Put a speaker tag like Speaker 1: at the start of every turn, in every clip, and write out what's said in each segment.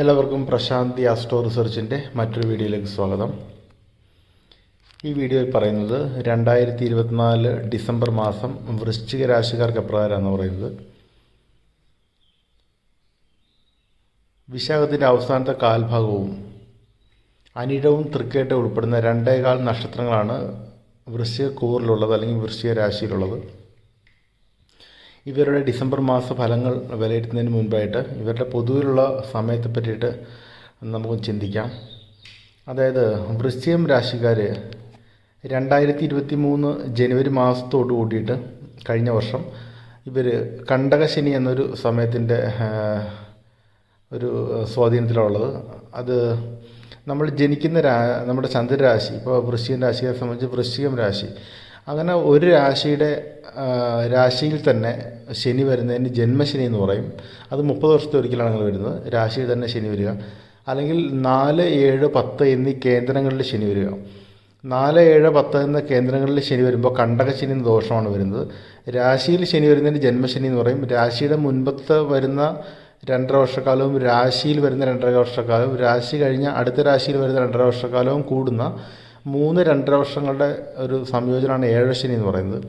Speaker 1: എല്ലാവർക്കും പ്രശാന്തി ആസ്ട്രോ റിസർച്ചിന്റെ മറ്റൊരു വീഡിയോയിലേക്ക് സ്വാഗതം. ഈ വീഡിയോയിൽ പറയുന്നത് രണ്ടായിരത്തി ഇരുപത്തിനാല് ഡിസംബർ മാസം വൃശ്ചിക രാശിക്കാർക്ക് എപ്രകാരമാണെന്ന് പറയുന്നത്. വിശാഖത്തിന്റെ അവസാനത്തെ കാൽഭാഗവും അനിഴവും തൃക്കേട്ടയും ഉൾപ്പെടുന്ന രണ്ടേകാൽ നക്ഷത്രങ്ങളാണ് വൃശ്ചിക കൂറിലുള്ളത് അല്ലെങ്കിൽ വൃശ്ചിക രാശിയിലുള്ളത്. ഇവരുടെ ഡിസംബർ മാസ ഫലങ്ങൾ വിലയിരുത്തുന്നതിന് മുൻപായിട്ട് ഇവരുടെ പൊതുവിലുള്ള സമയത്തെ പറ്റിയിട്ട് നമുക്ക് ചിന്തിക്കാം. അതായത് വൃശ്ചികം രാശിക്കാർ രണ്ടായിരത്തി ഇരുപത്തി മൂന്ന് ജനുവരി മാസത്തോട് കൂടിയിട്ട് കഴിഞ്ഞ വർഷം ഇവർ കണ്ടകശനി എന്നൊരു സമയത്തിന്റെ ഒരു സ്വാധീനത്തിലുള്ളത്. അത് നമ്മൾ ജനിക്കുന്ന രാ നമ്മുടെ ചന്ദ്രരാശി ഇപ്പോൾ വൃശ്ചികം രാശിയെ സംബന്ധിച്ച് വൃശ്ചികം രാശി. അങ്ങനെ ഒരു രാശിയുടെ രാശിയിൽ തന്നെ ശനി വരുന്നതിന് ജന്മശനി എന്ന് പറയും. അത് മുപ്പത് വർഷത്തെ ഒരിക്കലാണ് അങ്ങനെ വരുന്നത്. രാശിയിൽ തന്നെ ശനി വരിക. അല്ലെങ്കിൽ നാല് ഏഴ് പത്ത് എന്നീ കേന്ദ്രങ്ങളിൽ ശനി വരിക. നാല് ഏഴ് പത്ത് എന്ന കേന്ദ്രങ്ങളിൽ ശനി വരുമ്പോൾ കണ്ടക ശനി എന്ന ദോഷമാണ് വരുന്നത്. രാശിയിൽ ശനി വരുന്നതിന് ജന്മശനി എന്ന് പറയും. രാശിയുടെ മുൻപത്തെ വരുന്ന രണ്ടര വർഷക്കാലവും രാശിയിൽ വരുന്ന രണ്ടര വർഷക്കാലവും രാശി കഴിഞ്ഞ അടുത്ത രാശിയിൽ വരുന്ന രണ്ടര വർഷക്കാലവും കൂടുന്ന മൂന്ന് രണ്ടര വർഷങ്ങളുടെ ഒരു സംയോജനമാണ് ഏഴരശനി എന്ന് പറയുന്നത്.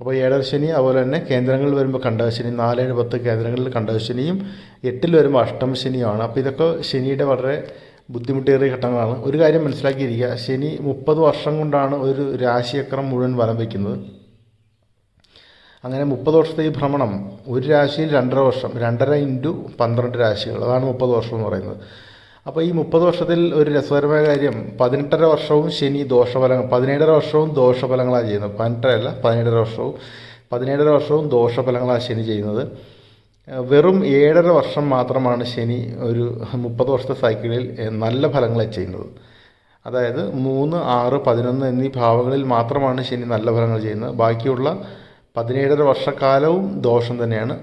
Speaker 1: അപ്പോൾ ഏഴരശനി അതുപോലെ തന്നെ കേന്ദ്രങ്ങളിൽ വരുമ്പോൾ കണ്ടകശനി നാലേഴ് പത്ത് കേന്ദ്രങ്ങളിൽ കണ്ടകശനിയും എട്ടിൽ വരുമ്പോൾ അഷ്ടമശനിയുമാണ് അപ്പോൾ ഇതൊക്കെ ശനിയുടെ വളരെ ബുദ്ധിമുട്ടേറിയ ഘട്ടങ്ങളാണ്. ഒരു കാര്യം മനസ്സിലാക്കിയിരിക്കുക ശനി മുപ്പത് വർഷം കൊണ്ടാണ് ഒരു രാശിചക്രം മുഴുവൻ വലം വയ്ക്കുന്നത്. അങ്ങനെ മുപ്പത് വർഷത്തെ ഈ ഭ്രമണം ഒരു രാശിയിൽ രണ്ടര വർഷം രണ്ടര ഇന്റു പന്ത്രണ്ട് രാശികൾ അതാണ് മുപ്പത് വർഷം എന്ന് പറയുന്നത്. അപ്പോൾ ഈ മുപ്പത് വർഷത്തിൽ ഒരു രസകരമായ കാര്യം പതിനെട്ടര വർഷവും ശനി ദോഷഫലങ്ങൾ പതിനേഴര വർഷവും ദോഷഫലങ്ങളാണ് ചെയ്യുന്നത്. പതിനെട്ടരല്ല പതിനേഴര വർഷവും പതിനേഴര വർഷവും ദോഷഫലങ്ങളാണ് ശനി ചെയ്യുന്നത്. വെറും ഏഴര വർഷം മാത്രമാണ് ശനി ഒരു മുപ്പത് വർഷത്തെ സൈക്കിളിൽ നല്ല ഫലങ്ങളെ ചെയ്യുന്നത്. അതായത് മൂന്ന് ആറ് പതിനൊന്ന് എന്നീ ഭാവങ്ങളിൽ മാത്രമാണ് ശനി നല്ല ഫലങ്ങൾ ചെയ്യുന്നത്. ബാക്കിയുള്ള പതിനേഴര വർഷക്കാലവും ദോഷം തന്നെയാണ്.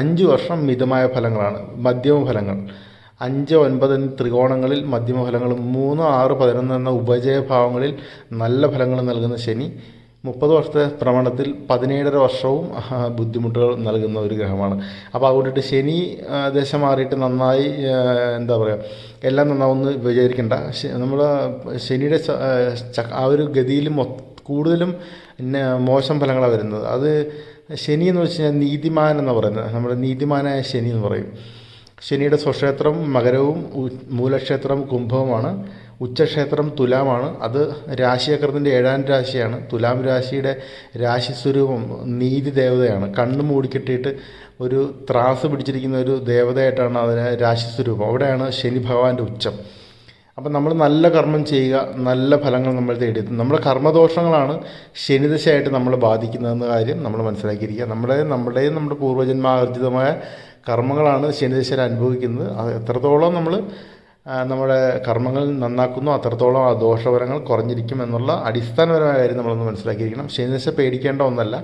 Speaker 1: അഞ്ച് വർഷം മിതമായ ഫലങ്ങളാണ് മധ്യമ ഫലങ്ങൾ. അഞ്ച് ഒൻപത് എന്നീ ത്രികോണങ്ങളിൽ മധ്യമ ഫലങ്ങളും മൂന്ന് ആറ് പതിനൊന്ന് എന്ന ഉപജയഭാവങ്ങളിൽ നല്ല ഫലങ്ങൾ നൽകുന്ന ശനി. മുപ്പത് വർഷത്തെ ഭ്രമണത്തിൽ പതിനേഴര വർഷവും ബുദ്ധിമുട്ടുകൾ നൽകുന്ന ഒരു ഗ്രഹമാണ്. അപ്പോൾ അതുകൊണ്ടിട്ട് ശനി ദശ മാറിയിട്ട് നന്നായി എന്താ പറയുക എല്ലാം നന്നാവുമെന്ന് വിചാരിക്കേണ്ട. നമ്മൾ ശനിയുടെ ആ, ഒരു ഗതിയിൽ കൂടുതലും മോശം ഫലങ്ങളാണ് വരുന്നത്. അത് ശനി എന്ന് വെച്ച് കഴിഞ്ഞാൽ നീതിമാൻ എന്ന് പറയുന്നത്. നമ്മുടെ നീതിമാനായ ശനി എന്ന് പറയും. ശനിയുടെ സ്വക്ഷേത്രം മകരവും മൂലക്ഷേത്രം കുംഭവുമാണ്. ഉച്ചക്ഷേത്രം തുലാമാണ്. അത് രാശിചക്രത്തിന്റെ ഏഴാം രാശിയാണ്. തുലാം രാശിയുടെ രാശി സ്വരൂപം നീതി ദേവതയാണ്. കണ്ണ് മൂടിക്കെട്ടിയിട്ട് ഒരു ത്രാസ് പിടിച്ചിരിക്കുന്ന ഒരു ദേവതയായിട്ടാണ് അതിന് രാശി സ്വരൂപം അവിടെയാണ് ശനി ഭഗവാന്റെ ഉച്ചം. അപ്പം നമ്മൾ നല്ല കർമ്മം ചെയ്യുക നല്ല ഫലങ്ങൾ നമ്മൾ തേടിയെത്തും നമ്മുടെ കർമ്മദോഷങ്ങളാണ് ശനിദശയായിട്ട് നമ്മളെ ബാധിക്കുന്നതെന്ന കാര്യം നമ്മൾ മനസ്സിലാക്കിയിരിക്കുക. നമ്മുടെ നമ്മുടെയും നമ്മുടെ പൂർവജന്മാർജിതമായ കർമ്മങ്ങളാണ് ശനിദശയിൽ അനുഭവിക്കുന്നത്. അത് എത്രത്തോളം നമ്മൾ നമ്മുടെ കർമ്മങ്ങൾ നന്നാക്കുന്നു അത്രത്തോളം ആ ദോഷഫലങ്ങൾ കുറഞ്ഞിരിക്കും എന്നുള്ള അടിസ്ഥാനപരമായ കാര്യം നമ്മളൊന്ന് മനസ്സിലാക്കിയിരിക്കണം. ശനിദശ പേടിക്കേണ്ട ഒന്നല്ല.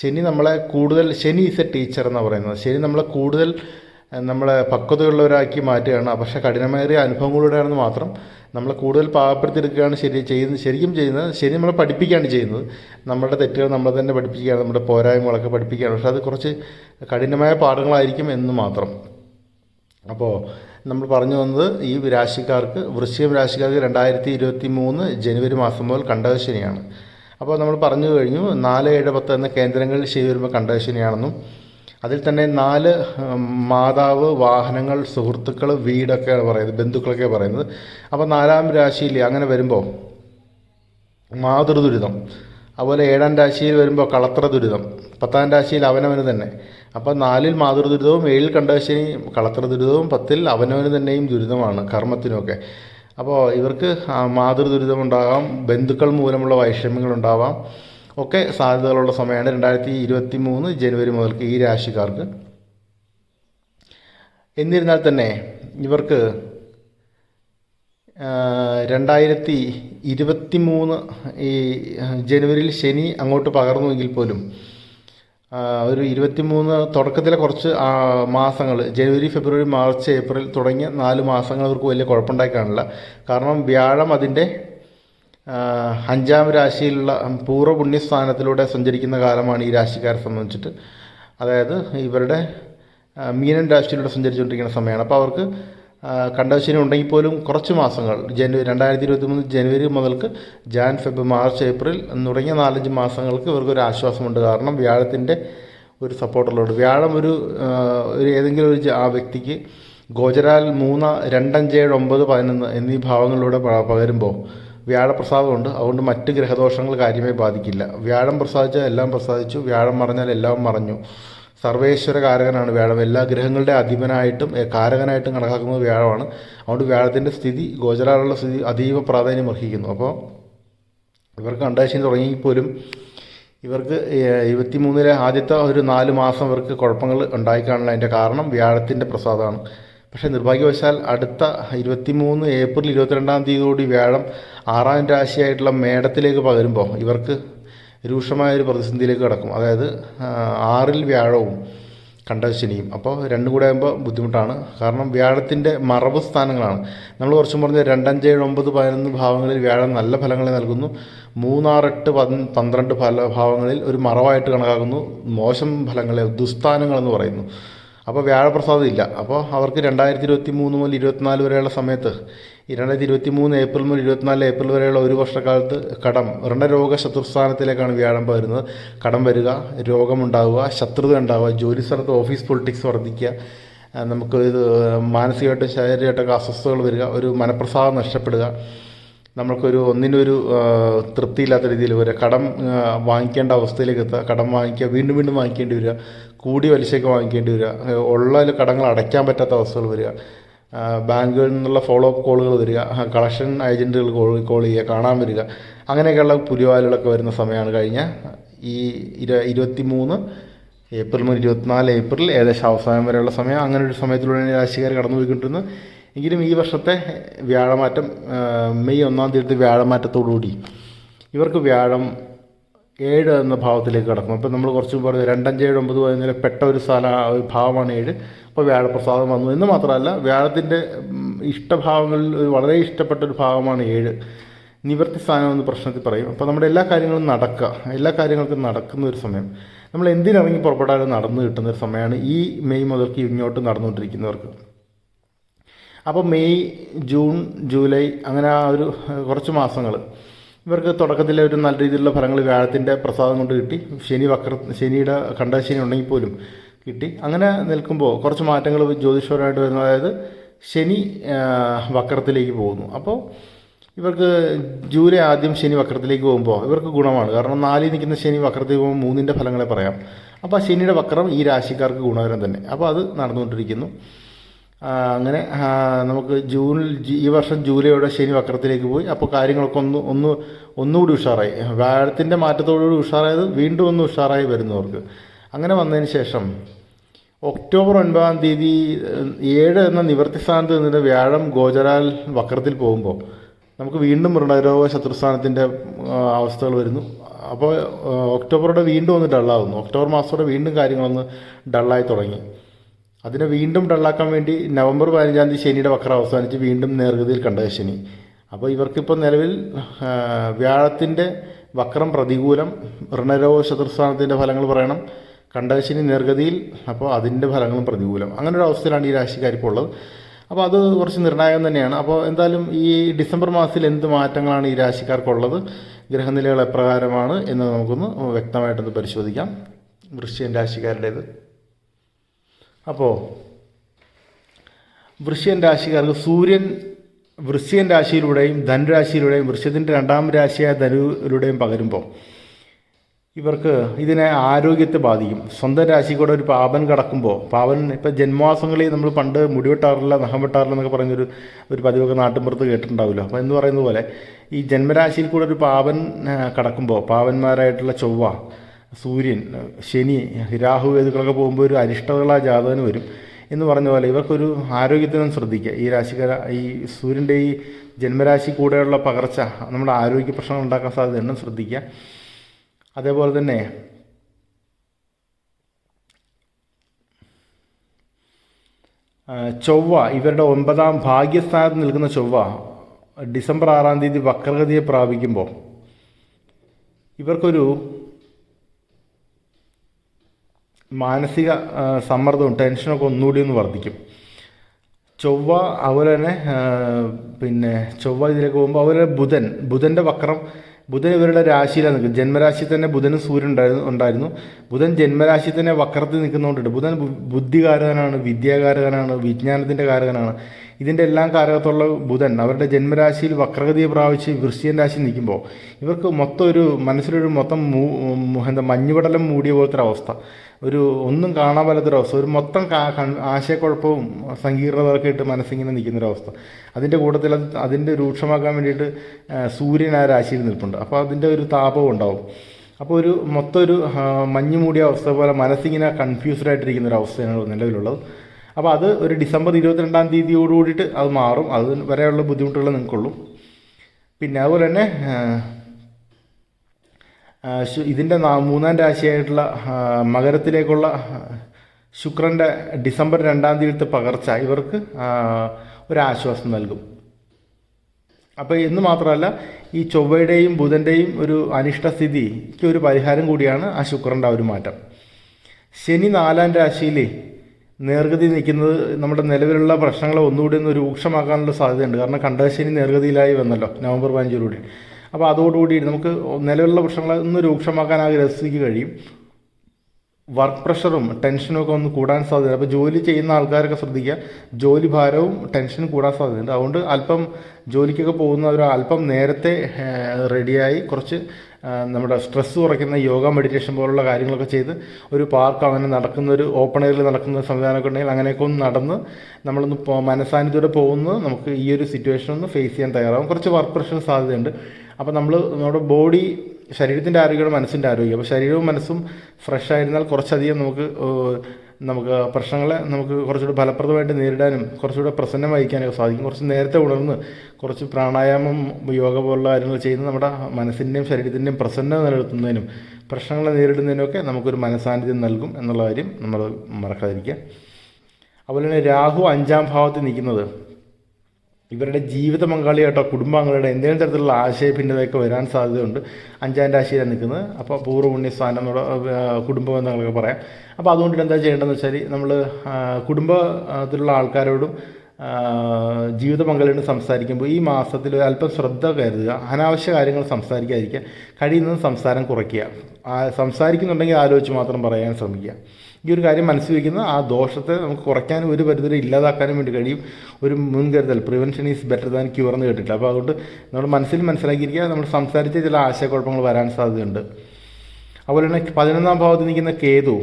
Speaker 1: ശനി നമ്മളെ കൂടുതൽ ശനി ഈസ് എ ടീച്ചർ എന്ന് പറയുന്നത്. ശനി നമ്മളെ കൂടുതൽ നമ്മളെ പക്വതയുള്ളവരാക്കി മാറ്റുകയാണ്. പക്ഷേ കഠിനമേറിയ അനുഭവങ്ങളിലൂടെയാണെന്ന് മാത്രം നമ്മൾ കൂടുതൽ പാകപ്പെടുത്തിയെടുക്കുകയാണ് ശരി ചെയ്യുന്നത് ശരിക്കും ചെയ്യുന്നത്. ശരി നമ്മളെ പഠിപ്പിക്കുകയാണ് ചെയ്യുന്നത്. നമ്മുടെ തെറ്റുകൾ നമ്മൾ തന്നെ പഠിപ്പിക്കുകയാണ് നമ്മുടെ പോരായ്മകളൊക്കെ പഠിപ്പിക്കുകയാണ്. പക്ഷേ അത് കുറച്ച് കഠിനമായ പാഠങ്ങളായിരിക്കും എന്ന് മാത്രം. അപ്പോൾ നമ്മൾ പറഞ്ഞു വന്നത് ഈ രാശിക്കാർക്ക് വൃശ്ചികം രാശിക്കാർക്ക് രണ്ടായിരത്തി ഇരുപത്തി മൂന്ന് ജനുവരി മാസം മുതൽ കണ്ടകശനിയാണ് അപ്പോൾ നമ്മൾ പറഞ്ഞു കഴിഞ്ഞു നാല് ഏഴ് പത്ത് എന്ന കേന്ദ്രങ്ങളിൽ ശരി വരുമ്പോൾ കണ്ടകശനിയാണെന്നും അതിൽ തന്നെ നാല് മാതാവ് വാഹനങ്ങൾ സുഹൃത്തുക്കൾ വീടൊക്കെയാണ് പറയുന്നത് ബന്ധുക്കളൊക്കെ പറയുന്നത്. അപ്പോൾ നാലാം രാശിയിൽ അങ്ങനെ വരുമ്പോൾ മാതൃദുരിതം. അതുപോലെ ഏഴാം രാശിയിൽ വരുമ്പോൾ കളത്ര ദുരിതം പത്താം രാശിയിൽ അവനവന് തന്നെ. അപ്പോൾ നാലിൽ മാതൃദുരിതവും ഏഴിൽ കണ്ടശനി കളത്ര ദുരിതവും പത്തിൽ അവനവന് തന്നെയും ദുരിതമാണ് കർമ്മത്തിനുമൊക്കെ അപ്പോൾ ഇവർക്ക് ആ മാതൃദുരിതം ഉണ്ടാകാം ബന്ധുക്കൾ മൂലമുള്ള വൈഷമ്യങ്ങളുണ്ടാവാം ഒക്കെ സാധ്യതകളുള്ള സമയമാണ് രണ്ടായിരത്തി ഇരുപത്തി മൂന്ന് ജനുവരി മുതൽക്ക് ഈ രാശിക്കാർക്ക്. എന്നിരുന്നാൽ തന്നെ ഇവർക്ക് രണ്ടായിരത്തി ഇരുപത്തി മൂന്ന് ഈ ജനുവരിയിൽ ശനി അങ്ങോട്ട് പകർന്നുവെങ്കിൽ പോലും ഒരു ഇരുപത്തി മൂന്ന് തുടക്കത്തിലെ കുറച്ച് മാസങ്ങൾ ജനുവരി ഫെബ്രുവരി മാർച്ച് ഏപ്രിൽ തുടങ്ങിയ നാല് മാസങ്ങൾ അവർക്ക് വലിയ കുഴപ്പമുണ്ടായി കാണില്ല കാരണം വ്യാഴം അതിന്റെ അഞ്ചാം രാശിയിലുള്ള പൂർവ പുണ്യസ്ഥാനത്തിലൂടെ സഞ്ചരിക്കുന്ന കാലമാണ് ഈ രാശിക്കാരെ സംബന്ധിച്ചിട്ട്. അതായത് ഇവരുടെ മീനൻ രാശിയിലൂടെ സഞ്ചരിച്ചുകൊണ്ടിരിക്കുന്ന സമയമാണ്. അപ്പോൾ അവർക്ക് കണ്ടശനി ഉണ്ടെങ്കിൽ പോലും കുറച്ച് മാസങ്ങൾ ജനുവരി രണ്ടായിരത്തി ഇരുപത്തി മൂന്ന് ജനുവരി മുതൽക്ക് ജാൻ ഫെബ് മാർച്ച് ഏപ്രിൽ തുടങ്ങിയ നാലഞ്ച് മാസങ്ങൾക്ക് ഇവർക്ക് ഒരു ആശ്വാസമുണ്ട്. കാരണം വ്യാഴത്തിന്റെ ഒരു സപ്പോർട്ടുള്ളതുകൊണ്ട് വ്യാഴം ഒരു ഒരു ഏതെങ്കിലും ഒരു ആ വ്യക്തിക്ക് ഗോചരാൽ മൂന്ന് രണ്ടഞ്ച് ഏഴ് ഒമ്പത് പതിനൊന്ന് എന്നീ ഭാവങ്ങളിലൂടെ പകരുമ്പോൾ വ്യാഴപ്രസാദമുണ്ട്. അതുകൊണ്ട് മറ്റ് ഗ്രഹദോഷങ്ങൾ കാര്യമായി ബാധിക്കില്ല. വ്യാഴം പ്രസാദിച്ചാൽ എല്ലാം പ്രസാദിച്ചു. വ്യാഴം മറഞ്ഞാൽ എല്ലാം മറഞ്ഞു. സർവേശ്വര കാരകനാണ് വ്യാഴം. എല്ലാ ഗ്രഹങ്ങളുടെ അധിപനായിട്ടും കാരകനായിട്ടും കണക്കാക്കുന്നത് വ്യാഴമാണ്. അതുകൊണ്ട് വ്യാഴത്തിന്റെ സ്ഥിതി ഗോചരാലുള്ള സ്ഥിതി അതീവ പ്രാധാന്യം അർഹിക്കുന്നു. അപ്പോൾ ഇവർക്ക് അണ്ടാശയം തുടങ്ങിപ്പോലും പോലും ഇവർക്ക് ഇരുപത്തി മൂന്നിലെ ആദ്യത്തെ ഒരു നാല് മാസം ഇവർക്ക് കുഴപ്പങ്ങൾ ഉണ്ടായിക്കാണുള്ള അതിന്റെ കാരണം വ്യാഴത്തിന്റെ പ്രസാദമാണ്. പക്ഷേ നിർഭാഗ്യവശാൽ അടുത്ത ഇരുപത്തി മൂന്ന് ഏപ്രിൽ ഇരുപത്തിരണ്ടാം തീയതിയോടി വ്യാഴം ആറാം രാശിയായിട്ടുള്ള മേടത്തിലേക്ക് പകരുമ്പോൾ ഇവർക്ക് രൂക്ഷമായ ഒരു പ്രതിസന്ധിയിലേക്ക് കിടക്കും. അതായത് ആറിൽ വ്യാഴവും കണ്ടശനിയും അപ്പോൾ രണ്ടും കൂടെ ആകുമ്പോൾ ബുദ്ധിമുട്ടാണ്. കാരണം വ്യാഴത്തിന്റെ മറവ് സ്ഥാനങ്ങളാണ്. നമ്മൾ കുറച്ചും പറഞ്ഞ രണ്ടഞ്ചേഴ് ഒമ്പത് പതിനൊന്ന് ഭാവങ്ങളിൽ വ്യാഴം നല്ല ഫലങ്ങളെ നൽകുന്നു. മൂന്നാറെട്ട് പന്ത് പന്ത്രണ്ട് ഫല ഭാവങ്ങളിൽ ഒരു മറവായിട്ട് കണക്കാക്കുന്നു. മോശം ഫലങ്ങളെ ദുസ്ഥാനങ്ങളെന്ന് പറയുന്നു. അപ്പോൾ വ്യാഴപ്രസാദം ഇല്ല അപ്പോൾ അവർക്ക് രണ്ടായിരത്തി ഇരുപത്തി മൂന്ന് മുതൽ ഇരുപത്തിനാല് വരെയുള്ള സമയത്ത് രണ്ടായിരത്തി ഇരുപത്തി മൂന്ന് ഏപ്രിൽ മുതൽ ഇരുപത്തിനാല് ഏപ്രിൽ വരെയുള്ള ഒരു വർഷക്കാലത്ത് കടം ഋണരോഗ ശത്രുസ്ഥാനത്തിലേക്കാണ് വ്യാഴം വരുന്നത്. കടം വരിക രോഗമുണ്ടാവുക ശത്രുത ഉണ്ടാവുക ജോലി സ്ഥലത്ത് ഓഫീസ് പൊളിറ്റിക്സ് വർദ്ധിക്കുക നമുക്ക് ഇത് മാനസികമായിട്ടും ശാരീരികമായിട്ടൊക്കെ അസ്വസ്ഥതകൾ വരിക ഒരു മനപ്രസാദം നഷ്ടപ്പെടുക നമ്മൾക്കൊരു ഒന്നിനൊരു തൃപ്തിയില്ലാത്ത രീതിയിൽ വരിക. കടം വാങ്ങിക്കേണ്ട അവസ്ഥയിലേക്ക് എത്തുക. കടം വാങ്ങിക്കുക വീണ്ടും വീണ്ടും വാങ്ങിക്കേണ്ടി വരിക. കൂടി പലിശയ്ക്ക് വാങ്ങിക്കേണ്ടി വരിക. ഉള്ള കടങ്ങൾ അടയ്ക്കാൻ പറ്റാത്ത അവസ്ഥകൾ വരിക. ബാങ്കുകളിൽ നിന്നുള്ള ഫോളോ അപ്പ് കോളുകൾ വരിക കളക്ഷൻ ഏജന്റുകൾ കോൾ കോൾ ചെയ്യുക കാണാൻ വരിക. അങ്ങനെയൊക്കെയുള്ള പുലിവാലുകളൊക്കെ വരുന്ന സമയമാണ് കഴിഞ്ഞ ഈ ഇര ഇരുപത്തി മൂന്ന് ഏപ്രിൽ മുതൽ ഇരുപത്തിനാല് ഏപ്രിൽ ഏകദേശം അവസാനം വരെയുള്ള സമയം. അങ്ങനെ ഒരു സമയത്തിലൂടെ രാശിക്കാർ കടന്നു പോയിക്കൊണ്ടിരുന്നത് എങ്കിലും ഈ വർഷത്തെ വ്യാഴമാറ്റം മെയ് ഒന്നാം തീയതി വ്യാഴമാറ്റത്തോടുകൂടി ഇവർക്ക് വ്യാഴം ഏഴ് എന്ന ഭാവത്തിലേക്ക് കടക്കും. അപ്പോൾ നമ്മൾ കുറച്ച് പറഞ്ഞു രണ്ടഞ്ച് ഏഴ് ഒമ്പത് പതിനേഴ് പെട്ട ഒരു സ്ഥല ഒരു ഭാവമാണ് ഏഴ്. അപ്പോൾ വ്യാഴപ്രസാദം വന്നു. എന്ന് മാത്രമല്ല വ്യാഴത്തിന്റെ ഇഷ്ടഭാവങ്ങളിൽ ഒരു വളരെ ഇഷ്ടപ്പെട്ട ഒരു ഭാവമാണ് ഏഴ്. നിവർത്തി സ്ഥാനം എന്ന് പ്രശ്നത്തിൽ പറയും. അപ്പോൾ നമ്മുടെ എല്ലാ കാര്യങ്ങളും നടക്കുക എല്ലാ കാര്യങ്ങൾക്കും നടക്കുന്ന ഒരു സമയം. നമ്മൾ എന്തിനിറങ്ങി പുറപ്പെടാനും നടന്നു കിട്ടുന്ന ഒരു സമയമാണ് ഈ മെയ് മുതൽക്ക് ഇങ്ങോട്ട് നടന്നുകൊണ്ടിരിക്കുന്നവർക്ക്. അപ്പോൾ മെയ് ജൂൺ ജൂലൈ അങ്ങനെ ആ ഒരു കുറച്ച് മാസങ്ങൾ ഇവർക്ക് തുടക്കത്തിലെ ഒരു നല്ല രീതിയിലുള്ള ഫലങ്ങൾ വ്യാഴത്തിന്റെ പ്രസാദം കൊണ്ട് കിട്ടി. ശനി വക്ര ശനിയുടെ കണ്ടശനി ഉണ്ടെങ്കിൽ പോലും കിട്ടി. അങ്ങനെ നിൽക്കുമ്പോൾ കുറച്ച് മാറ്റങ്ങൾ ജ്യോതിഷപരമായിട്ട് വരുന്നു. അതായത് ശനി വക്രത്തിലേക്ക് പോകുന്നു. അപ്പോൾ ഇവർക്ക് ജൂലൈ ആദ്യം ശനി വക്രത്തിലേക്ക് പോകുമ്പോൾ ഇവർക്ക് ഗുണമാണ്. കാരണം നാലിൽ നിൽക്കുന്ന ശനി വക്രത്തിൽ പോകുമ്പോൾ മൂന്നിന്റെ ഫലങ്ങളെ പറയാം. അപ്പോൾ ആ ശനിയുടെ വക്രം ഈ രാശിക്കാർക്ക് ഗുണകരം തന്നെ. അപ്പോൾ അത് നടന്നുകൊണ്ടിരിക്കുന്നു. അങ്ങനെ നമുക്ക് ജൂൺ ഈ വർഷം ജൂലൈയോടെ ശനി വക്രത്തിലേക്ക് പോയി. അപ്പോൾ കാര്യങ്ങളൊക്കെ ഒന്ന് ഒന്ന് ഒന്നുകൂടി ഉഷാറായി. വ്യാഴത്തിന്റെ മാറ്റത്തോടുകൂടി ഉഷാറായത് വീണ്ടും ഒന്ന് ഉഷാറായി വരുന്നവർക്ക്. അങ്ങനെ വന്നതിന് ശേഷം ഒക്ടോബർ ഒൻപതാം തീയതി ഏഴ് എന്ന നിവർത്തി സ്ഥാനത്ത് നിന്നിട്ട് വ്യാഴം ഗോചരാൽ വക്രത്തിൽ പോകുമ്പോൾ നമുക്ക് വീണ്ടും മൃണരോഗ ശത്രുസ്ഥാനത്തിന്റെ അവസ്ഥകൾ വരുന്നു. അപ്പോൾ ഒക്ടോബറോടെ വീണ്ടും ഒന്ന് ഡള്ളാവുന്നു. ഒക്ടോബർ മാസത്തോടെ വീണ്ടും കാര്യങ്ങളൊന്ന് ഡള്ളായി തുടങ്ങി. അതിനെ വീണ്ടും ഡള്ളാക്കാൻ വേണ്ടി നവംബർ പതിനഞ്ചാം തീയതി ശനിയുടെ വക്രം അവസാനിച്ച് വീണ്ടും നേർഗതിയിൽ കണ്ടത് ശനി. അപ്പോൾ ഇവർക്കിപ്പോൾ നിലവിൽ വ്യാഴത്തിന്റെ വക്രം പ്രതികൂലം ഋണരോഗ ശത്രുസ്ഥാനത്തിന്റെ ഫലങ്ങൾ പറയണം കണ്ടശനി നിർഗതിയിൽ അപ്പോൾ അതിന്റെ ഫലങ്ങളും പ്രതികൂലം. അങ്ങനെ ഒരു അവസ്ഥയിലാണ് ഈ രാശിക്കാരിപ്പോൾ ഉള്ളത്. അപ്പോൾ അത് കുറച്ച് നിർണായകം തന്നെയാണ്. അപ്പോൾ എന്തായാലും ഈ ഡിസംബർ മാസത്തിൽ എന്ത് മാറ്റങ്ങളാണ് ഈ രാശിക്കാർക്കുള്ളത് ഗ്രഹനിലകൾ എപ്രകാരമാണ് എന്ന് നമുക്കൊന്ന് വ്യക്തമായിട്ടൊന്ന് പരിശോധിക്കാം. വൃശ്ചികൻ രാശിക്കാരുടേത്. അപ്പോൾ വൃശ്യൻ രാശിക്കാർക്ക് സൂര്യൻ വൃശ്യൻ രാശിയിലൂടെയും ധനുരാശിയിലൂടെയും വൃശ്യത്തിന്റെ രണ്ടാം രാശിയായ ധനുവിലൂടെയും പകരുമ്പോൾ ഇവർക്ക് ഇതിനെ ആരോഗ്യത്തെ ബാധിക്കും. സ്വന്തം രാശി കൂടെ ഒരു പാപൻ കടക്കുമ്പോൾ പാപൻ ഇപ്പം ജന്മവാസങ്ങളിൽ നമ്മൾ പണ്ട് മുടിവെട്ടാറില്ല നഖം വെട്ടാറില്ല എന്നൊക്കെ പറയുന്നൊരു ഒരു പതിവൊക്കെ നാട്ടിൻപുറത്ത് കേട്ടിട്ടുണ്ടാവില്ല അപ്പോൾ എന്ന് പറയുന്നത് പോലെ ഈ ജന്മരാശിയിൽ കൂടെ ഒരു പാപൻ കിടക്കുമ്പോൾ കടക്കുമ്പോൾ പാവന്മാരായിട്ടുള്ള ചൊവ്വ സൂര്യൻ ശനി രാഹു വേദുക്കളൊക്കെ പോകുമ്പോൾ ഒരു അരിഷ്ടതകളാ ജാതകന് വരും. എന്ന് പറഞ്ഞ പോലെ ഇവർക്കൊരു ആരോഗ്യത്തിനും ശ്രദ്ധിക്കുക. ഈ രാശിക്കാര ഈ സൂര്യന്റെ ഈ ജന്മരാശി കൂടെയുള്ള പകർച്ച നമ്മുടെ ആരോഗ്യ പ്രശ്നങ്ങൾ ഉണ്ടാക്കാൻ സാധ്യത ശ്രദ്ധിക്കുക. അതേപോലെ തന്നെ ചൊവ്വ ഇവരുടെ ഒമ്പതാം ഭാഗ്യസ്ഥാനത്ത് നിൽക്കുന്ന ചൊവ്വ ഡിസംബർ ആറാം തീയതി വക്രഗതിയെ പ്രാപിക്കുമ്പോൾ ഇവർക്കൊരു മാനസിക സമ്മർദ്ദവും ടെൻഷനൊക്കെ ഒന്നുകൂടി ഒന്ന് വർദ്ധിക്കും. ചൊവ്വ അതുപോലെ തന്നെ പിന്നെ ചൊവ്വ ഇതിലേക്ക് പോകുമ്പോൾ അതുപോലെ ബുധൻ ബുധന്റെ വക്രം ബുധൻ ഇവരുടെ രാശിയിലാണ് നിൽക്കുന്നത്. ജന്മരാശിയിൽ തന്നെ ബുധനും സൂര്യൻ ഉണ്ടായിരുന്നു ഉണ്ടായിരുന്നു. ബുധൻ ജന്മരാശിയിൽ തന്നെ വക്രത്തിൽ നിൽക്കുന്നതുകൊണ്ടിട്ട് ബുധൻ ബുദ്ധികാരകനാണ് വിദ്യാകാരകനാണ് വിജ്ഞാനത്തിന്റെ കാരകനാണ്. ഇതിന്റെ എല്ലാം കാരകത്തുള്ള ബുധൻ അവരുടെ ജന്മരാശിയിൽ വക്രഗതിയെ പ്രാപിച്ച് വൃശ്ചികൻ രാശി നിൽക്കുമ്പോൾ ഇവർക്ക് മൊത്തം ഒരു മനസ്സിലൊരു മൊത്തം എന്താ മഞ്ഞുപടലം മൂടിയ പോലത്തെ ഒരു അവസ്ഥ. ഒരു ഒന്നും കാണാൻ പറ്റാത്തൊരവസ്ഥ ഒരു മൊത്തം ആശയക്കുഴപ്പവും സങ്കീർണതയൊക്കെ ഇട്ട് മനസ്സിങ്ങനെ നിൽക്കുന്നൊരവസ്ഥ അതിന്റെ കൂട്ടത്തിൽ അത് അതിന്റെ രൂക്ഷമാക്കാൻ വേണ്ടിയിട്ട് സൂര്യൻ ആ രാശിയിൽ നിൽപ്പുണ്ട്. അപ്പോൾ അതിന്റെ ഒരു താപവും ഉണ്ടാവും. അപ്പോൾ ഒരു മൊത്തം ഒരു മഞ്ഞ് മൂടിയ അവസ്ഥ പോലെ മനസ്സിങ്ങനെ കൺഫ്യൂസ്ഡ് ആയിട്ടിരിക്കുന്ന ഒരു അവസ്ഥയാണ് നിലവിലുള്ളത്. അപ്പോൾ അത് ഒരു ഡിസംബർ ഇരുപത്തിരണ്ടാം തീയതിയോട് കൂടിയിട്ട് അത് മാറും. അത് വരെയുള്ള ബുദ്ധിമുട്ടുകൾ നിങ്ങൾക്കുള്ളൂ. പിന്നെ അതുപോലെ തന്നെ ഇതിന്റെ മൂന്നാം രാശിയായിട്ടുള്ള മകരത്തിലേക്കുള്ള ശുക്രന്റെ ഡിസംബർ രണ്ടാം തീയതിയിലത്തെ പകർച്ച ഇവർക്ക് ഒരാശ്വാസം നൽകും. അപ്പോൾ എന്ന് മാത്രമല്ല ഈ ചൊവ്വയുടെയും ബുധന്റെയും ഒരു അനിഷ്ടസ്ഥിതിക്ക് ഒരു പരിഹാരം കൂടിയാണ് ആ ശുക്രന്റെ ആ ഒരു മാറ്റം. ശനി നാലാം രാശിയിൽ നേർഗതി നിൽക്കുന്നത് നമ്മുടെ നിലവിലുള്ള പ്രശ്നങ്ങളെ ഒന്നുകൂടി ഒന്ന് രൂക്ഷമാക്കാനുള്ള സാധ്യതയുണ്ട്. കാരണം കണ്ടശനി നേർഗതിയിലായി വന്നല്ലോ നവംബർ പതിനഞ്ചോടുകൂടി അപ്പോൾ അതോടുകൂടി നമുക്ക് നിലവിലുള്ള പ്രശ്നങ്ങളെ ഒന്ന് രൂക്ഷമാക്കാൻ ആ രസിക്ക് കഴിയും. വർക്ക് പ്രഷറും ടെൻഷനും ഒക്കെ ഒന്ന് കൂടാൻ സാധ്യത. അപ്പോൾ ജോലി ചെയ്യുന്ന ആൾക്കാരൊക്കെ ശ്രദ്ധിക്കുക. ജോലി ഭാരവും ടെൻഷനും കൂടാൻ സാധ്യതയുണ്ട്. അതുകൊണ്ട് അല്പം ജോലിക്കൊക്കെ പോകുന്നവർ അല്പം നേരത്തെ റെഡിയായി കുറച്ച് നമ്മുടെ സ്ട്രെസ്സ് കുറയ്ക്കുന്ന യോഗ മെഡിറ്റേഷൻ പോലുള്ള കാര്യങ്ങളൊക്കെ ചെയ്ത് ഒരു പാർക്ക് അങ്ങനെ നടക്കുന്ന ഒരു ഓപ്പൺ എയറിൽ നടക്കുന്ന സംവിധാനമൊക്കെ ഉണ്ടെങ്കിൽ അങ്ങനെയൊക്കെ ഒന്ന് നടന്ന് നമ്മളൊന്ന് മനസാന്നിധ്യത്തോടെ പോകുന്നത് നമുക്ക് ഈ ഒരു സിറ്റുവേഷൻ ഒന്ന് ഫേസ് ചെയ്യാൻ തയ്യാറാവും. കുറച്ച് വർക്ക് പ്രഷർ സാധ്യതയുണ്ട്. അപ്പോൾ നമ്മൾ നമ്മുടെ ബോഡി ശരീരത്തിന്റെ ആരോഗ്യമാണ് മനസ്സിന്റെ ആരോഗ്യം. അപ്പോൾ ശരീരവും മനസ്സും ഫ്രഷ് ആയിരുന്നാൽ കുറച്ചധികം നമുക്ക് നമുക്ക് പ്രശ്നങ്ങളെ നമുക്ക് കുറച്ചുകൂടി ഫലപ്രദമായിട്ട് നേരിടാനും കുറച്ചുകൂടെ വഹിക്കാനൊക്കെ സാധിക്കും. കുറച്ച് നേരത്തെ ഉണർന്ന് കുറച്ച് പ്രാണായാമം യോഗ പോലുള്ള കാര്യങ്ങൾ ചെയ്യുന്ന നമ്മുടെ മനസ്സിന്റെയും ശരീരത്തിന്റെയും പ്രസന്നത നിലനിർത്തുന്നതിനും പ്രശ്നങ്ങളെ നേരിടുന്നതിനൊക്കെ നമുക്കൊരു മനസാന്നിധ്യം നൽകും എന്നുള്ള കാര്യം നമ്മൾ മറക്കാതിരിക്കുക. അതുപോലെ തന്നെ രാഹു അഞ്ചാം ഭാവത്തിൽ നിൽക്കുന്നത് ഇവരുടെ ജീവിത പങ്കാളിയായിട്ടോ കുടുംബാംഗങ്ങളുടെ എന്തെങ്കിലും തരത്തിലുള്ള ആശയഭിന്നതയൊക്കെ വരാൻ സാധ്യതയുണ്ട്. അഞ്ചാം രാശിയിലാണ് നിൽക്കുന്നത്. അപ്പോൾ പൂർവ പുണ്യസ്ഥാനം എന്നുള്ള ആ, കുടുംബ ബന്ധങ്ങളൊക്കെ പറയാം. അപ്പോൾ അതുകൊണ്ട് എന്താ ചെയ്യേണ്ടതെന്ന് വെച്ചാൽ നമ്മൾ കുടുംബത്തിലുള്ള ആൾക്കാരോടും ജീവിത പങ്കാളിയോട് സംസാരിക്കുമ്പോൾ ഈ മാസത്തിൽ അല്പം ശ്രദ്ധ കരുതുക. അനാവശ്യ കാര്യങ്ങൾ സംസാരിക്കാതിരിക്കുക. കഴിയുന്നത് സംസാരം കുറയ്ക്കുക. സംസാരിക്കുന്നുണ്ടെങ്കിൽ ആലോചിച്ച് മാത്രം പറയാൻ ശ്രമിക്കുക. ഈ ഒരു കാര്യം മനസ്സിൽ വയ്ക്കുന്ന ആ ദോഷത്തെ നമുക്ക് കുറയ്ക്കാനും ഒരു പരിധിവരെ ഇല്ലാതാക്കാനും വേണ്ടി കഴിയും. ഒരു മുൻകരുതൽ prevention is better than cure എന്ന് കേട്ടിട്ടില്ല. അപ്പോൾ അതുകൊണ്ട് നമ്മൾ മനസ്സിൽ മനസ്സിലാക്കിയിരിക്കുക നമ്മൾ സംസാരിച്ച ചില ആശയക്കുഴപ്പങ്ങൾ വരാൻ സാധ്യതയുണ്ട്. അതുപോലെ തന്നെ പതിനൊന്നാം ഭാവത്ത് നിൽക്കുന്ന കേതു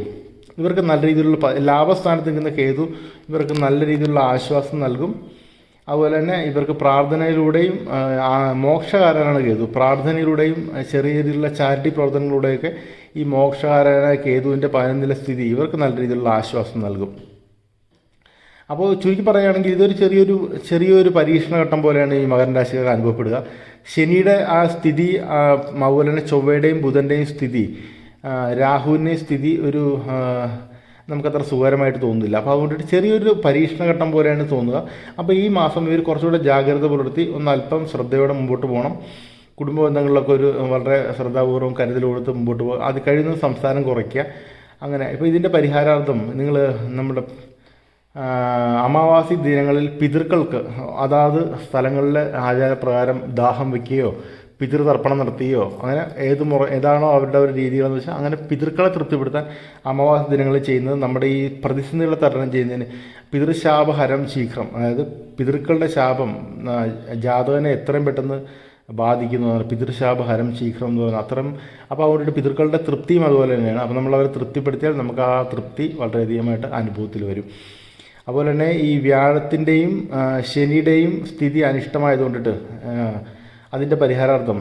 Speaker 1: ഇവർക്ക് നല്ല രീതിയിലുള്ള ലാഭസ്ഥാനത്ത് നിൽക്കുന്ന കേതു ഇവർക്ക് നല്ല രീതിയിലുള്ള ആശ്വാസം നൽകും. അതുപോലെ തന്നെ ഇവർക്ക് പ്രാർത്ഥനയിലൂടെയും മോക്ഷകാരനാണ് കേതു. പ്രാർത്ഥനയിലൂടെയും ചെറിയ രീതിയിലുള്ള ചാരിറ്റി പ്രവർത്തനങ്ങളിലൂടെയൊക്കെ ഈ മോക്ഷകാരനായ കേതുവിന്റെ പതിനൊന്നിലെ സ്ഥിതി ഇവർക്ക് നല്ല രീതിയിലുള്ള ആശ്വാസം നൽകും. അപ്പോൾ ചുരുക്കി പറയുകയാണെങ്കിൽ ഇതൊരു ചെറിയൊരു ചെറിയൊരു പരീക്ഷണ ഘട്ടം പോലെയാണ് ഈ മകരൻ രാശിക്കാർക്ക് അനുഭവപ്പെടുക. ശനിയുടെ ആ സ്ഥിതി അതുപോലെ തന്നെ ചൊവ്വയുടെയും ബുധന്റെയും സ്ഥിതി രാഹുവിന്റെയും സ്ഥിതി ഒരു നമുക്കത്ര സുഖകരമായിട്ട് തോന്നുന്നില്ല. അപ്പോൾ അതുകൊണ്ടിട്ട് ചെറിയൊരു പരീക്ഷണഘട്ടം പോലെയാണ് തോന്നുക. അപ്പോൾ ഈ മാസം ഇവർ കുറച്ചുകൂടെ ജാഗ്രത പുലർത്തി ഒന്ന് അല്പം ശ്രദ്ധയോടെ മുമ്പോട്ട് പോകണം. കുടുംബ ബന്ധങ്ങളിലൊക്കെ ഒരു വളരെ ശ്രദ്ധാപൂർവം കരുതൽ കൊടുത്ത് മുമ്പോട്ട് പോകുക അത് കഴിയുന്ന സംസ്ഥാനം കുറയ്ക്കുക. അങ്ങനെ ഇപ്പോൾ ഇതിന്റെ പരിഹാരാർത്ഥം നിങ്ങൾ നമ്മുടെ അമാവാസി ദിനങ്ങളിൽ പിതൃക്കൾക്ക് അതാത് സ്ഥലങ്ങളിലെ ആചാരപ്രകാരം ദാഹം വയ്ക്കുകയോ പിതൃതർപ്പണം നടത്തുകയോ അങ്ങനെ ഏത് മുറ ഏതാണോ അവരുടെ ഒരു രീതികളെന്ന് വെച്ചാൽ അങ്ങനെ പിതൃക്കളെ തൃപ്തിപ്പെടുത്താൻ അമാവാസ ദിനങ്ങളിൽ ചെയ്യുന്നത് നമ്മുടെ ഈ പ്രതിസന്ധികളെ തരണം ചെയ്യുന്നതിന് പിതൃശാപഹരം ശീഘ്രം. അതായത് പിതൃക്കളുടെ ശാപം ജാതകനെ എത്രയും പെട്ടെന്ന് ബാധിക്കുന്നു പിതൃശാപഹരം ശീഘ്രം എന്ന് പറയുന്നത്. അത്തരം അപ്പോൾ അവരുടെ പിതൃക്കളുടെ തൃപ്തിയും അതുപോലെ തന്നെയാണ്. അപ്പോൾ നമ്മൾ അവരെ തൃപ്തിപ്പെടുത്തിയാൽ നമുക്ക് ആ തൃപ്തി വളരെയധികമായിട്ട് അനുഭവത്തിൽ വരും. അതുപോലെ തന്നെ ഈ വ്യാഴത്തിന്റെയും ശനിയുടെയും സ്ഥിതി അനിഷ്ടമായതുകൊണ്ടിട്ട് അതിന്റെ പരിഹാരാർത്ഥം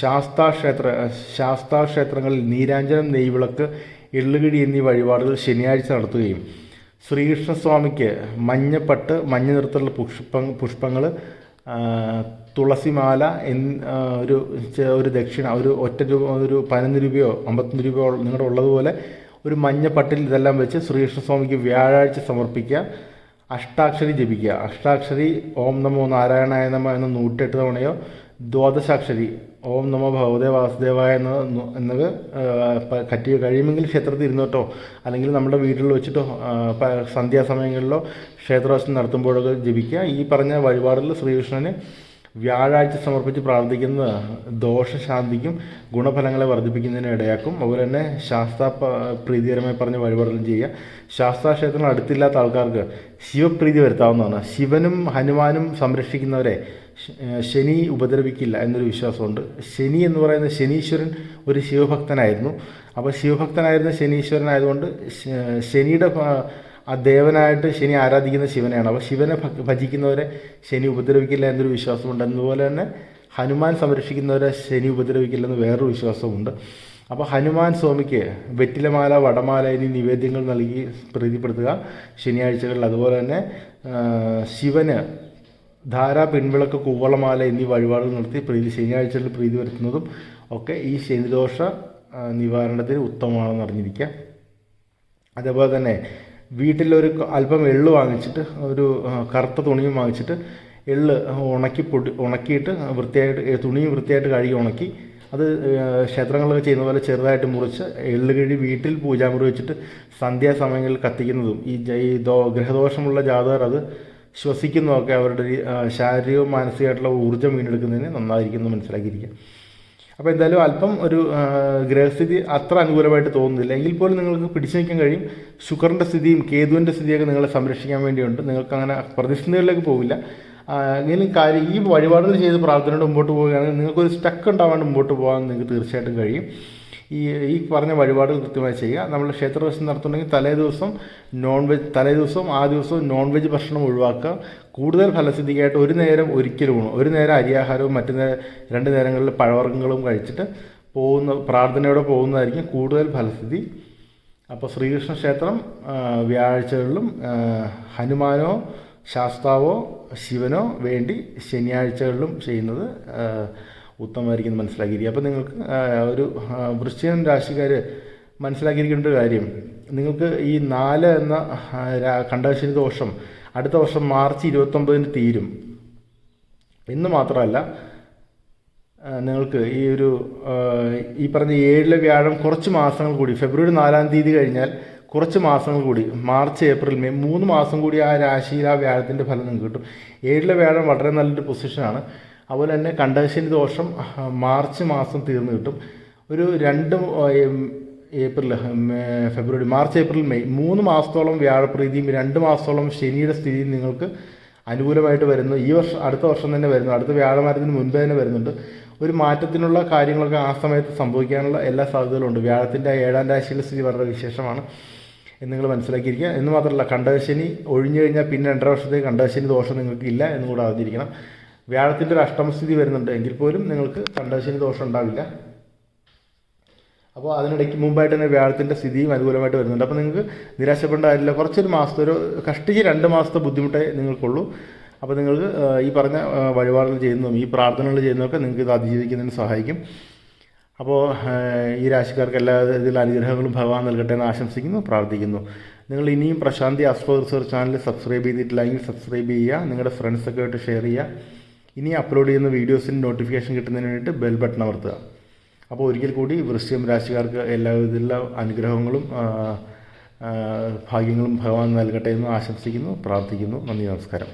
Speaker 1: ശാസ്താ ക്ഷേത്ര ശാസ്താ ക്ഷേത്രങ്ങളിൽ നീരാഞ്ജനം നെയ്വിളക്ക് എള്ളുകിടി എന്നീ വഴിപാടുകൾ ശനിയാഴ്ച നടത്തുകയും ശ്രീകൃഷ്ണസ്വാമിക്ക് മഞ്ഞപ്പട്ട് മഞ്ഞ നിറത്തിലുള്ള പുഷ്പ പുഷ്പങ്ങൾ തുളസിമാല എൻ ഒരു ഒരു ദക്ഷിണ ഒരു ഒറ്റ രൂപ ഒരു പതിനൊന്ന് രൂപയോ അമ്പത്തൊന്ന് രൂപയോ നിങ്ങളുടെ ഉള്ളതുപോലെ ഒരു മഞ്ഞപ്പട്ടിൽ ഇതെല്ലാം വെച്ച് ശ്രീകൃഷ്ണസ്വാമിക്ക് വ്യാഴാഴ്ച സമർപ്പിക്കുക. അഷ്ടാക്ഷരി ജപിക്കുക. അഷ്ടാക്ഷരി ഓം നമോ നാരായണായ നമ എന്ന നൂറ്റെട്ട് തവണയോ ദ്വാദശാക്ഷരി ഓം നമ ഭഗവതേ വാസുദേവായ എന്ന എന്നത് കറ്റി കഴിയുമെങ്കിൽ ക്ഷേത്രത്തിൽ ഇരുന്നോട്ടോ. അല്ലെങ്കിൽ നമ്മുടെ വീട്ടിൽ വെച്ചിട്ടോ സന്ധ്യാസമയങ്ങളിലോ ക്ഷേത്രദർശനം നടത്തുമ്പോഴൊക്കെ ജപിക്കുക. ഈ പറഞ്ഞ വഴിപാടിൽ ശ്രീകൃഷ്ണന് വ്യാഴാഴ്ച സമർപ്പിച്ച് പ്രാർത്ഥിക്കുന്നത് ദോഷശാന്തിക്കും ഗുണഫലങ്ങളെ വർദ്ധിപ്പിക്കുന്നതിന് ഇടയാക്കും. അതുപോലെ തന്നെ ശാസ്ത്ര പ്രീതികരമായി പറഞ്ഞ വഴിപാടുകളും ചെയ്യുക. ശാസ്താ ക്ഷേത്രങ്ങൾ അടുത്തില്ലാത്ത ആൾക്കാർക്ക് ശിവപ്രീതി വരുത്താവുന്നതാണ്. ശിവനും ഹനുമാനും സംരക്ഷിക്കുന്നവരെ ശനി ഉപദ്രവിക്കില്ല എന്നൊരു വിശ്വാസമുണ്ട്. ശനി എന്ന് പറയുന്ന ശനീശ്വരൻ ഒരു ശിവഭക്തനായിരുന്നു. അപ്പോൾ ശിവഭക്തനായിരുന്ന ശനീശ്വരനായതുകൊണ്ട് ശനിയുടെ ആ ദേവനായിട്ട് ശനി ആരാധിക്കുന്ന ശിവനെയാണ്. അപ്പോൾ ശിവനെ ഭജിക്കുന്നവരെ ശനി ഉപദ്രവിക്കില്ല എന്നൊരു വിശ്വാസമുണ്ട്. അതുപോലെ തന്നെ ഹനുമാൻ സംരക്ഷിക്കുന്നവരെ ശനി ഉപദ്രവിക്കില്ലെന്ന് വേറൊരു വിശ്വാസമുണ്ട് അപ്പോൾ ഹനുമാൻ സ്വാമിക്ക് വെറ്റിലമാല വടമാല എന്നീ നിവേദ്യങ്ങൾ നൽകി പ്രീതിപ്പെടുത്തുക ശനിയാഴ്ചകളിൽ. അതുപോലെ തന്നെ ശിവന് ധാര പിൻവിളക്ക് കൂവളമാല എന്നീ വഴിപാടുകൾ നടത്തി പ്രീതി ശനിയാഴ്ചകളിൽ പ്രീതി വരുത്തുന്നതും ഒക്കെ ഈ ശനിദോഷ നിവാരണത്തിന് ഉത്തമമാണെന്ന് അറിഞ്ഞിരിക്കുക. അതേപോലെ തന്നെ വീട്ടിലൊരു അല്പം എള്ള് വാങ്ങിച്ചിട്ട് ഒരു കറുത്ത തുണിയും വാങ്ങിച്ചിട്ട് എള്ള് ഉണക്കി പൊടി ഉണക്കിയിട്ട് വൃത്തിയായിട്ട് തുണിയും വൃത്തിയായിട്ട് കഴുകി ഉണക്കി അത് ക്ഷേത്രങ്ങളൊക്കെ ചെയ്യുന്ന പോലെ ചെറുതായിട്ട് മുറിച്ച് എള്ള് കഴി വീട്ടിൽ പൂജാമുറി വെച്ചിട്ട് സന്ധ്യാസമയങ്ങളിൽ കത്തിക്കുന്നതും ഈ ഈ ദോ ഗ്രഹദോഷമുള്ള ജാതകർ അത് ശ്വസിക്കുന്നതൊക്കെ അവരുടെ ശാരീരികവും മാനസികമായിട്ടുള്ള ഊർജം വീണ്ടെടുക്കുന്നതിന് നന്നായിരിക്കും എന്ന് മനസ്സിലാക്കിയിരിക്കുക. അപ്പോൾ എന്തായാലും അല്പം ഒരു ഗ്രഹസ്ഥിതി അത്ര അനുകൂലമായിട്ട് തോന്നുന്നില്ല. എങ്കിൽ പോലും നിങ്ങൾക്ക് പിടിച്ചു നിൽക്കാൻ കഴിയും. ശുക്രന്റെ സ്ഥിതിയും കേതുവിന്റെ സ്ഥിതിയൊക്കെ നിങ്ങളെ സംരക്ഷിക്കാൻ വേണ്ടിയുണ്ട്. നിങ്ങൾക്ക് അങ്ങനെ പ്രതിസന്ധികളിലേക്ക് പോവില്ല എങ്കിലും കാര്യം ഈ വഴിപാടുകൾ ചെയ്ത് പ്രാർത്ഥനയോട് മുമ്പോട്ട് പോവുകയാണെങ്കിൽ നിങ്ങൾക്കൊരു സ്റ്റക്ക് ഉണ്ടാവാണ്ട് മുമ്പോട്ട് പോകാൻ നിങ്ങൾക്ക് തീർച്ചയായിട്ടും കഴിയും. ഈ ഈ പറഞ്ഞ വഴിപാടുകൾ കൃത്യമായി ചെയ്യുക. നമ്മൾ ക്ഷേത്ര ദിവസം നടത്തുന്നുണ്ടെങ്കിൽ തലേ ദിവസം നോൺ വെജ് തലേ ദിവസം ആ ദിവസവും നോൺ വെജ് ഭക്ഷണം ഒഴിവാക്കുക. കൂടുതൽ ഫലസിദ്ധിക്കായിട്ട് ഒരു നേരം ഒരിക്കലും ഊണ്. ഒരു നേരം അരിയാഹാരവും മറ്റു നേരം രണ്ട് നേരങ്ങളിൽ പഴവർഗങ്ങളും കഴിച്ചിട്ട് പോകുന്ന പ്രാർത്ഥനയോടെ പോകുന്നതായിരിക്കും കൂടുതൽ ഫലസ്ഥിതി അപ്പോൾ ശ്രീകൃഷ്ണ ക്ഷേത്രം വ്യാഴാഴ്ചകളിലും ഹനുമാനോ ശാസ്താവോ ശിവനോ വേണ്ടി ശനിയാഴ്ചകളിലും ചെയ്യുന്നത് ഉത്തമമായിരിക്കും എന്ന് മനസ്സിലാക്കിയിരിക്കുക. അപ്പോൾ നിങ്ങൾക്ക് ഒരു വൃശ്ചികൻ വൃശ്ചികം രാശിക്കാർ മനസ്സിലാക്കിയിരിക്കേണ്ട ഒരു കാര്യം. നിങ്ങൾക്ക് ഈ നാല് എന്ന കണ്ടകശനി ദോഷം അടുത്ത വർഷം മാർച്ച് ഇരുപത്തൊമ്പതിന് തീരും. എന്ന് മാത്രമല്ല നിങ്ങൾക്ക് ഈ ഒരു ഈ പറഞ്ഞ ഏഴിലെ വ്യാഴം കുറച്ച് മാസങ്ങൾ കൂടി ഫെബ്രുവരി നാലാം തീയതി കഴിഞ്ഞാൽ കുറച്ച് മാസങ്ങൾ കൂടി മാർച്ച് ഏപ്രിൽ മെയ് മൂന്ന് മാസം കൂടി ആ രാശിയിൽ ആ വ്യാഴത്തിന്റെ ഫലം നിങ്ങൾക്ക് കിട്ടും. ഏഴിലെ വ്യാഴം വളരെ നല്ലൊരു പൊസിഷനാണ്. അതുപോലെ തന്നെ കണ്ടശനി ദോഷം മാർച്ച് മാസം തീർന്നു കിട്ടും. ഒരു രണ്ട് April February March April May മൂന്ന് മാസത്തോളം വ്യാഴപ്രീതിയും രണ്ട് മാസത്തോളം ശനിയുടെ സ്ഥിതിയും നിങ്ങൾക്ക് അനുകൂലമായിട്ട് വരുന്നു. ഈ വർഷം അടുത്ത വർഷം തന്നെ വരുന്നു. അടുത്ത വ്യാഴമാരത്തിന് മുൻപേ തന്നെ വരുന്നുണ്ട്. ഒരു മാറ്റത്തിനുള്ള കാര്യങ്ങളൊക്കെ ആ സമയത്ത് സംഭവിക്കാനുള്ള എല്ലാ സാധ്യതകളും ഉണ്ട്. വ്യാഴത്തിന്റെ ഏഴാം രാശിയിലെ സ്ഥിതി വളരെ വിശേഷമാണ് എന്ന് നിങ്ങൾ മനസ്സിലാക്കിയിരിക്കുക. എന്ന് മാത്രമല്ല കണ്ടകശനി ഒഴിഞ്ഞു കഴിഞ്ഞാൽ പിന്നെ രണ്ടര വർഷത്തേക്ക് കണ്ടകശനി ദോഷം നിങ്ങൾക്ക് ഇല്ല എന്ന് കൂടെ അറിഞ്ഞിരിക്കണം. വ്യാഴത്തിന്റെ ഒരു അഷ്ടമസ്ഥിതി വരുന്നുണ്ട്. എങ്കിൽ പോലും നിങ്ങൾക്ക് കണ്ടകശനി ദോഷം ഉണ്ടാവില്ല. അപ്പോൾ അതിനിടയ്ക്ക് മുമ്പായിട്ട് തന്നെ വ്യാഴത്തിന്റെ സ്ഥിതിയും അനുകൂലമായിട്ട് വരുന്നുണ്ട്. അപ്പോൾ നിങ്ങൾക്ക് നിരാശപ്പെടേണ്ട കാര്യമില്ല. കുറച്ചൊരു മാസത്തെ ഒരു കഷ്ടിച്ച് രണ്ട് മാസത്തെ ബുദ്ധിമുട്ടേ നിങ്ങൾക്കുള്ളൂ. അപ്പോൾ നിങ്ങൾക്ക് ഈ പറഞ്ഞ വഴിപാടുകൾ ചെയ്യുന്നതും ഈ പ്രാർത്ഥനകൾ ചെയ്യുന്നതൊക്കെ നിങ്ങൾക്ക് ഇത് അതിജീവിക്കുന്നതിന് സഹായിക്കും. അപ്പോൾ ഈ രാശിക്കാർക്ക് എല്ലാ ഇതിൽ അനുഗ്രഹങ്ങളും ഭഗവാൻ നൽകട്ടെ എന്ന് ആശംസിക്കുന്നു പ്രാർത്ഥിക്കുന്നു. നിങ്ങൾ ഇനിയും Prasanthi astro research channel subscribe ചെയ്തിട്ടില്ലെങ്കിൽ സബ്സ്ക്രൈബ് ചെയ്യുക. നിങ്ങളുടെ ഫ്രണ്ട്സൊക്കെ ആയിട്ട് ഷെയർ ചെയ്യുക. ഇനി അപ്ലോഡ് ചെയ്യുന്ന വീഡിയോസിന് നോട്ടിഫിക്കേഷൻ കിട്ടുന്നതിന് വേണ്ടിയിട്ട് ബെൽ ബട്ടൺ അമർത്തുക. അപ്പോൾ ഒരിക്കൽ കൂടി വൃശ്ചികം രാശിക്കാർക്ക് എല്ലാവിധത്തിലുള്ള അനുഗ്രഹങ്ങളും ഭാഗ്യങ്ങളും ഭഗവാൻ നൽകട്ടെ എന്ന് ആശംസിക്കുന്നു പ്രാർത്ഥിക്കുന്നു. നന്ദി നമസ്കാരം.